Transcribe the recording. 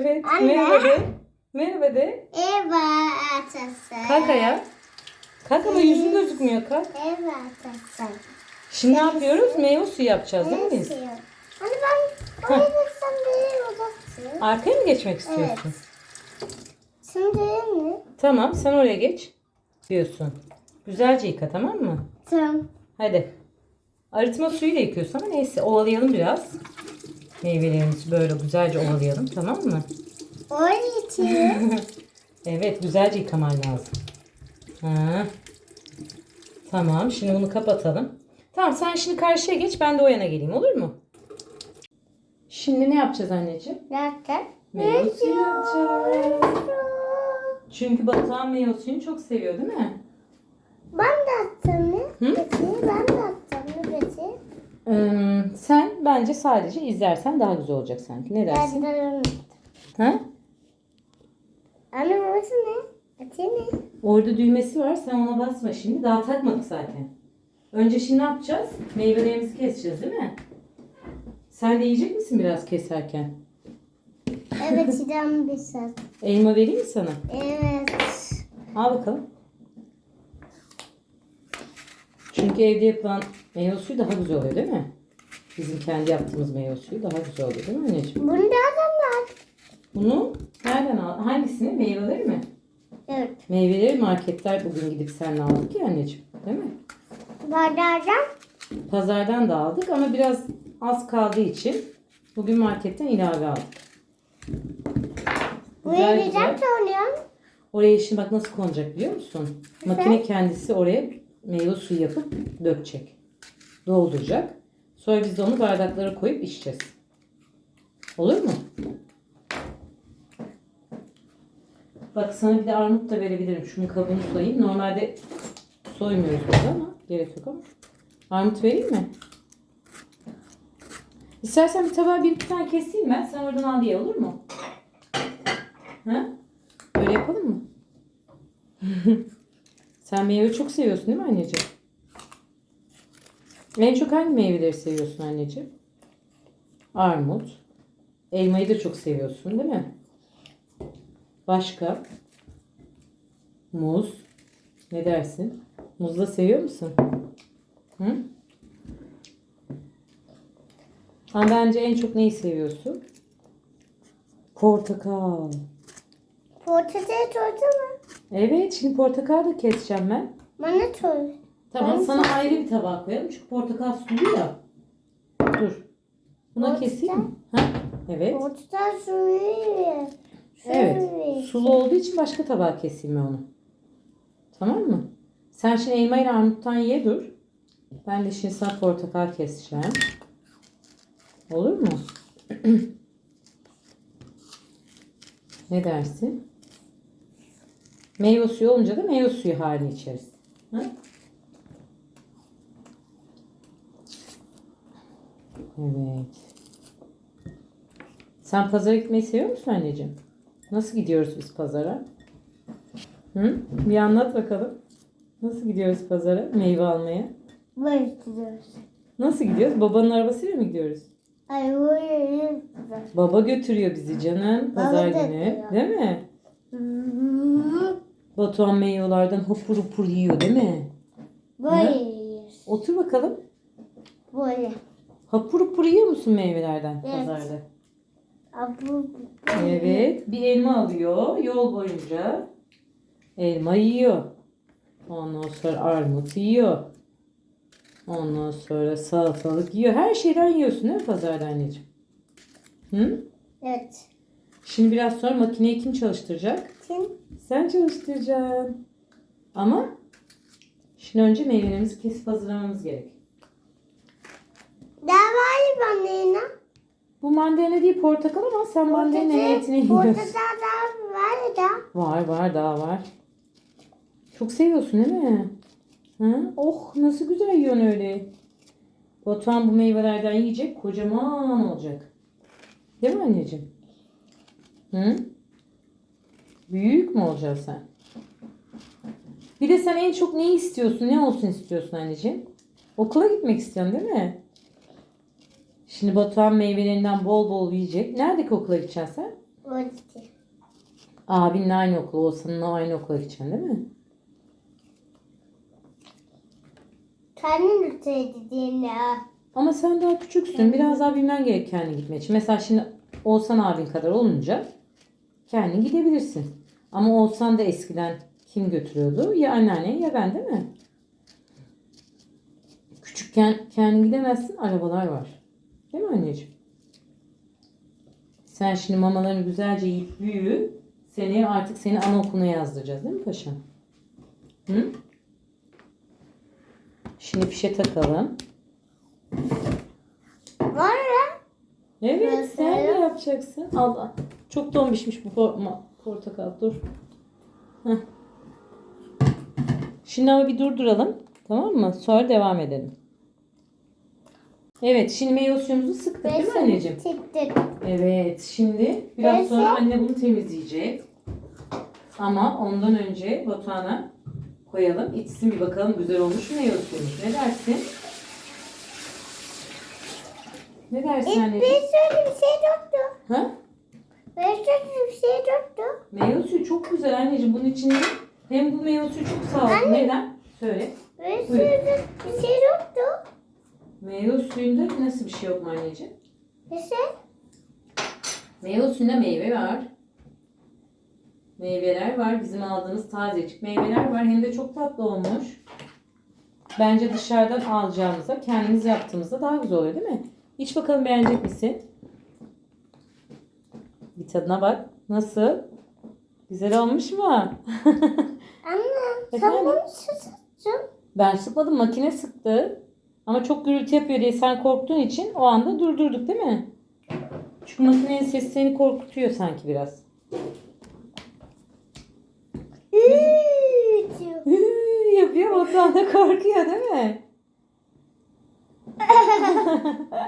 Evet. Anne. Merhaba de. Merhaba de. Eva atası. Kalk ayağa. Kalk ama yüzün gözükmüyor kalk. Eva atası. Şimdi ne yapıyoruz? Meyve suyu yapacağız değil mi biz? Hani ben oraya gitsem değil odası. Arkaya mı geçmek istiyorsun? Şimdi değil mi? Tamam sen oraya geç. Diyorsun. Güzelce yıka tamam mı? Tamam. Hadi. Arıtma suyuyla yıkıyorsun ama neyse ovalayalım biraz. Meyvelerimizi böyle güzelce ovalayalım tamam mı? Geçiyor. Evet güzelce yıkaman lazım. Ha. Tamam şimdi bunu kapatalım. Tamam sen şimdi karşıya geç ben de o yana geleyim olur mu? Şimdi ne yapacağız anneciğim? Meyve suyu yapacağız. Çünkü Batuhan meyve suyunu çok seviyor değil mi? Ben de attım? Hı? Ben de attım? Ee, bence sadece izlersen daha güzel olacak sanki. Ne dersin? Ben Ha? Anne burası ne? Atayım mı? Orada düğmesi var. Sen ona basma şimdi. Daha takmadık zaten. Önce şimdi ne yapacağız? Meyvelerimizi keseceğiz değil mi? Sen de yiyecek misin biraz keserken? Evet İrem bir ses. Elma vereyim mi sana? Evet. Al bakalım. Çünkü evde yapılan meyve suyu daha güzel oluyor değil mi? Bizim kendi yaptığımız meyve suyu daha güzel oluyor değil mi anneciğim? Bunu nereden var? Bunu nereden al? Hangisini? Meyveleri mi? Evet. Meyveleri marketler bugün gidip seninle aldık ya anneciğim. Değil mi? Bardağdan. Pazardan da aldık ama biraz az kaldığı için bugün marketten ilave aldık. Buraya Güzel güzel. söylüyorum. Oraya şimdi bak nasıl konacak biliyor musun? Makine kendisi oraya meyve suyu yapıp dökecek. Dolduracak. Sonra biz de onu bardaklara koyup içeceğiz. Olur mu? Bak sana bir de armut da verebilirim. Şunun kabuğunu soyayım. Normalde soymuyoruz burada ama gerek yok ama. Armut vereyim mi? İstersen bir tabağa bir iki tane keseyim ben. Sen oradan al diye olur mu? Ha? Böyle yapalım mı? Sen meyve çok seviyorsun değil mi anneciğim? En çok hangi meyveleri seviyorsun anneciğim? Armut. Elmayı da çok seviyorsun değil mi? Başka? Muz. Ne dersin? Muz da seviyor musun? Hı? Ama bence en çok neyi seviyorsun? Portakal. Portakal tortu mu? Evet, şimdi portakal da keseceğim ben. Bana tortu. Tamam, Ben sana ayrı bir tabak koyalım çünkü portakal sulu ya. Dur. Buna keseyim mi? Ha? Evet. Portakal suyu. Evet. Sulu olduğu için başka tabağa keseyim ben onu. Tamam mı? Sen şimdi elma ile armuttan ye dur. Ben de şimdi sana portakal keseceğim. Olur mu? ne dersin? Meyve suyu olunca da meyve suyu halini içeriz. Ha? Evet. Sen pazara gitmeyi seviyor musun anneciğim? Nasıl gidiyoruz biz pazara? Hı? Bir anlat bakalım. Nasıl gidiyoruz pazara meyve almaya? Böyle gidiyoruz. Nasıl gidiyoruz? Babanın arabasıyla mı gidiyoruz? Ay. Baba götürüyor bizi canım pazar Baba günü. götürüyor. Değil mi? Batuhan meyvelerden hopur hopur yiyor değil mi? Böyle yiyoruz. Otur bakalım. Böyle. Hapur hapur yiyor musun meyvelerden Evet. pazarda? Abu. Evet. Bir elma alıyor yol boyunca. Elma yiyor. Ondan sonra armut yiyor. Ondan sonra salatalık yiyor. Her şeyden yiyorsun değil mi pazarda anneciğim? Hı? Evet. Şimdi biraz sonra makineyi kim çalıştıracak? Kim? Sen çalıştıracaksın. Ama şimdi önce meyvelerimizi kesip hazırlamamız gerek. Bana yine. Bu mandalina değil portakal ama sen mandalina niyetine yiyorsun. Portakal daha var da. Var var daha var. Çok seviyorsun değil mi? Hı? Oh nasıl güzel yiyorsun öyle. Batuhan bu meyvelerden yiyecek kocaman olacak. Değil mi anneciğim? Hı? Büyük mü olacaksın sen? Bir de sen en çok neyi istiyorsun? Ne olsun istiyorsun anneciğim? Okula gitmek istiyorsun değil mi? Şimdi Batuhan meyvelerinden bol bol yiyecek. Nerede okula gideceksin sen? Modite. Abinle aynı okul, Oğuzhan'ınla aynı okula gideceksin değil mi? Kendin lütfedi diye Ama sen daha küçüksün. Biraz daha bilmen gerek kendi gitmek için. Mesela şimdi Oğuzhan abin kadar olunca kendin gidebilirsin. Ama Oğuzhan da eskiden kim götürüyordu? Ya anneannen ya ben değil mi? Küçükken kendin gidemezsin. Arabalar var. Değil mi anneciğim? Sen şimdi mamalarını güzelce yiyip büyü. Seneye artık seni anaokuluna yazdıracağız değil mi paşam? Hı? Şimdi fişe takalım. Var ya. Evet Nasıl? sen de yapacaksın. Allah. Çok donbişmiş bu portakal. Dur. Heh. Şimdi ama bir durduralım. Tamam mı? Sonra devam edelim. Evet şimdi meyve suyumuzu sıktık değil mi anneciğim? Çektim. Evet şimdi biraz Neyse. sonra anne bunu temizleyecek. Ama ondan önce Batuhan'a koyalım. İçsin bir bakalım güzel olmuş mu meyve suyumuz. Ne dersin? Ne dersin anneciğim? şöyle bir şey yoktu. Ha? Bir şöyle bir şey yoktu. Meyve suyu çok güzel anneciğim. Bunun içinde hem bu meyve suyu çok sağlıklı. Neden? Söyle. Buyur. şöyle bir şey yoktu. Meyve suyunda nasıl bir şey yok mu anneciğim? Bir şey. Meyve suyunda meyve var. Meyveler var. Bizim aldığımız tazecik meyveler var. Hem de çok tatlı olmuş. Bence dışarıdan alacağımızda kendimiz yaptığımızda daha güzel oluyor değil mi? İç bakalım beğenecek misin? Bir tadına bak. Nasıl? Güzel olmuş mu? Anne sen bunu sıçtın. Ben sıkmadım makine sıktı. Ama çok gürültü yapıyor diye sen korktuğun için o anda durdurduk değil mi? Çünkü makinenin sesi seni korkutuyor sanki biraz. yapıyor Batuhan da korkuyor değil mi?